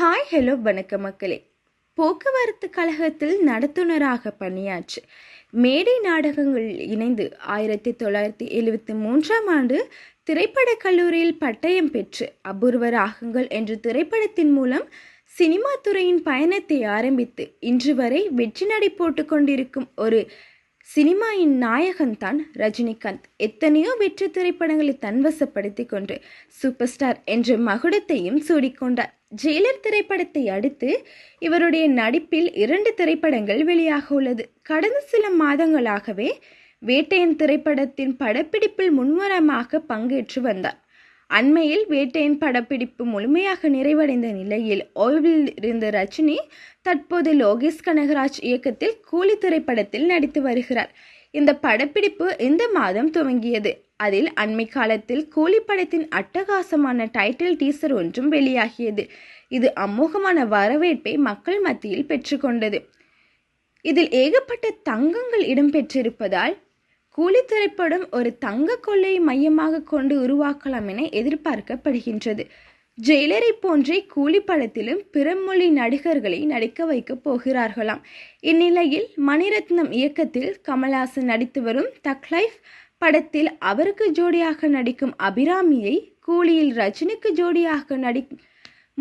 Hi hello வணக்க மக்களே. போக்குவரத்து கழகத்தில் நடத்துனராக பணியாற்றி மேடை நாடகங்கள் இணைந்து ஆயிரத்தி தொள்ளாயிரத்தி எழுவத்தி மூன்றாம் ஆண்டு திரைப்படக் கல்லூரியில் பட்டயம் பெற்று அபூர்வ ராகங்கள் என்ற திரைப்படத்தின் மூலம் சினிமா துறையின் பயணத்தை ஆரம்பித்து இன்று வரை வெற்றி நடை போட்டு கொண்டிருக்கும் ஒரு சினிமாயின் நாயகன்தான் ரஜினிகாந்த். எத்தனையோ வெற்றி திரைப்படங்களை தன்வசப்படுத்தி கொண்டு சூப்பர் ஸ்டார் என்ற மகுடத்தையும் சூடிக்கொண்டார். ஜெயிலர் திரைப்படத்தை அடுத்து இவருடைய நடிப்பில் இரண்டு திரைப்படங்கள் வெளியாக உள்ளது. கடந்த சில மாதங்களாகவே வேட்டையன் திரைப்படத்தின் படப்பிடிப்பில் முன்வரமாக பங்கேற்று வந்தார். அண்மையில் வேட்டையின் படப்பிடிப்பு முழுமையாக நிறைவடைந்த நிலையில் ஓய்வில் இருந்த ரஜினி தற்போது லோகேஷ் கனகராஜ் இயக்கத்தில் கூலி திரைப்படத்தில் நடித்து வருகிறார். இந்த படப்பிடிப்பு இந்த மாதம் துவங்கியது. அதில் அண்மை காலத்தில் கூலி படத்தின் அட்டகாசமான டைட்டில் டீசர் ஒன்றும் வெளியாகியது. இது அமோகமான வரவேற்பை மக்கள் மத்தியில் பெற்றுக்கொண்டது. இதில் ஏகப்பட்ட தங்கங்கள் இடம்பெற்றிருப்பதால் கூலி திரைப்படம் ஒரு தங்க கொள்ளையை மையமாக கொண்டு உருவாக்கலாம் என எதிர்பார்க்கப்படுகின்றது. ஜெயிலரை போன்றே கூலி படத்திலும் பிறமொழி நடிகர்களை நடிக்க வைக்கப் போகிறார்களாம். இந்நிலையில் மணிரத்னம் இயக்கத்தில் கமல்ஹாசன் நடித்து வரும் தக் லைஃப் படத்தில் அவருக்கு ஜோடியாக நடிக்கும் அபிராமியை கூலியில் ரஜினிக்கு ஜோடியாக நடி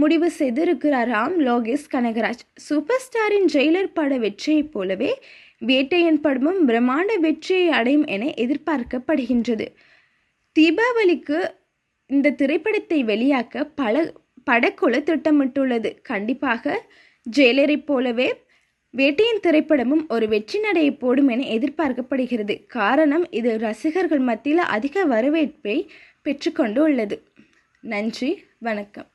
முடிவு செய்திருக்கிறாராம் லோகேஷ் கனகராஜ். சூப்பர் ஸ்டாரின் ஜெயிலர் பட வெற்றியைப் போலவே வேட்டையன் படமும் பிரம்மாண்ட வெற்றியை அடையும் என எதிர்பார்க்கப்படுகின்றது. தீபாவளிக்கு இந்த திரைப்படத்தை வெளியாக்க பல படக்குழு திட்டமிட்டுள்ளது. கண்டிப்பாக ஜெயிலரைப் போலவே வேட்டையின் திரைப்படமும் ஒரு வெற்றி நடையை போடும் என எதிர்பார்க்கப்படுகிறது. காரணம் இது ரசிகர்கள் மத்தியில் அதிக வரவேற்பை பெற்றுக்கொண்டு உள்ளது நன்றி வணக்கம்.